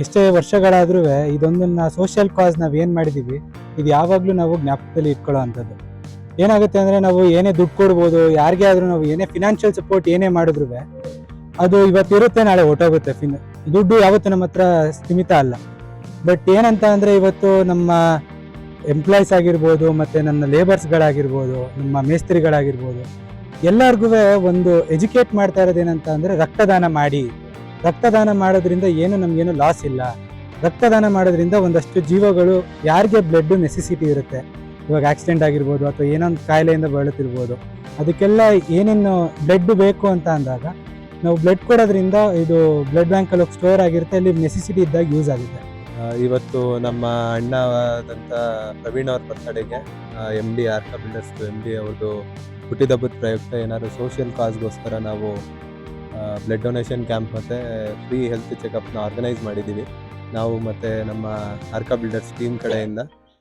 ಎಷ್ಟೇ ವರ್ಷಗಳಾದ್ರೂ ಇದೊಂದನ್ನ ಸೋಷಿಯಲ್ ಕಾಸ್ ನಾವು ಏನು ಮಾಡಿದ್ದೀವಿ ಇದು ಯಾವಾಗಲೂ ನಾವು ಜ್ಞಾಪಕದಲ್ಲಿ ಇಟ್ಕೊಳ್ಳೋ ಅಂಥದ್ದು. ಏನಾಗುತ್ತೆ ಅಂದರೆ ನಾವು ಏನೇ ದುಡ್ಡು ಕೊಡ್ಬೋದು, ಯಾರಿಗೇ ಆದರೂ ನಾವು ಏನೇ ಫಿನಾನ್ಷಿಯಲ್ ಸಪೋರ್ಟ್ ಏನೇ ಮಾಡಿದ್ರು ಅದು ಇವತ್ತಿರುತ್ತೆ, ನಾಳೆ ಹೊಟ್ಟೋಗುತ್ತೆ ಫಿನ್ ದುಡ್ಡು ಯಾವತ್ತೂ ನಮ್ಮ ಹತ್ರ ಸ್ಥಿಮಿತ ಅಲ್ಲ. ಬಟ್ ಏನಂತ ಅಂದರೆ ಇವತ್ತು ನಮ್ಮ ಎಂಪ್ಲಾಯೀಸ್ ಆಗಿರ್ಬೋದು, ಮತ್ತು ನನ್ನ ಲೇಬರ್ಸ್ಗಳಾಗಿರ್ಬೋದು ನಮ್ಮ ಮೇಸ್ತ್ರಿಗಳಾಗಿರ್ಬೋದು ಎಲ್ಲರಿಗೂ ಒಂದು ಎಜುಕೇಟ್ ಮಾಡ್ತಾ ಇರೋದೇನಂತ ಅಂದರೆ ರಕ್ತದಾನ ಮಾಡಿ. ರಕ್ತದಾನ ಮಾಡೋದ್ರಿಂದ ಏನು ನಮಗೇನು ಲಾಸ್ ಇಲ್ಲ. ರಕ್ತದಾನ ಮಾಡೋದ್ರಿಂದ ಒಂದಷ್ಟು ಜೀವಗಳು ಯಾರಿಗೆ ಬ್ಲಡ್ ನೆಸೆಸಿಟಿ ಇರುತ್ತೆ. ಇವಾಗ ಆಕ್ಸಿಡೆಂಟ್ ಆಗಿರ್ಬೋದು ಅಥವಾ ಏನೊಂದು ಕಾಯಿಲೆಯಿಂದ ಬಳಲ್ತಿರ್ಬೋದು ಅದಕ್ಕೆಲ್ಲ ಏನೇನು ಬ್ಲಡ್ ಬೇಕು ಅಂತ ಅಂದಾಗ ನಾವು ಬ್ಲಡ್ ಕೊಡೋದ್ರಿಂದ ಇದು ಬ್ಲಡ್ ಬ್ಯಾಂಕಲ್ಲಿ ಹೋಗಿ ಸ್ಟೋರ್ ಆಗಿರುತ್ತೆ, ಅಲ್ಲಿ ನೆಸೆಸಿಟಿ ಇದ್ದಾಗ ಯೂಸ್ ಆಗುತ್ತೆ. ಇವತ್ತು ನಮ್ಮ ಅಣ್ಣವಾದಂಥ ಪ್ರವೀಣ್ ಅವ್ರ ಬರ್ತಡೆಗೆ ಎಂ ಡಿ ಆರ್ ಕಬಿಲ್ಡರ್ಸ್ ಎಂ ಡಿ ಅವ್ರದ್ದು ಹುಟ್ಟಿದಬ್ಬದ ಪ್ರಯುಕ್ತ ಏನಾದರೂ ಸೋಷಿಯಲ್ ಕಾಸ್ಗೋಸ್ಕರ ನಾವು ಬ್ಲಡ್ ಡೊನೇಷನ್ ಕ್ಯಾಂಪ್ ಮತ್ತು ಫ್ರೀ ಹೆಲ್ತ್ ಚೆಕಪ್ನ ಆರ್ಗನೈಸ್ ಮಾಡಿದ್ದೀವಿ. ನಾವು ಮತ್ತು ನಮ್ಮ ಅರ್ಕ ಬಿಲ್ಡರ್ಸ್ ಟೀಮ್ ಕಡೆಯಿಂದ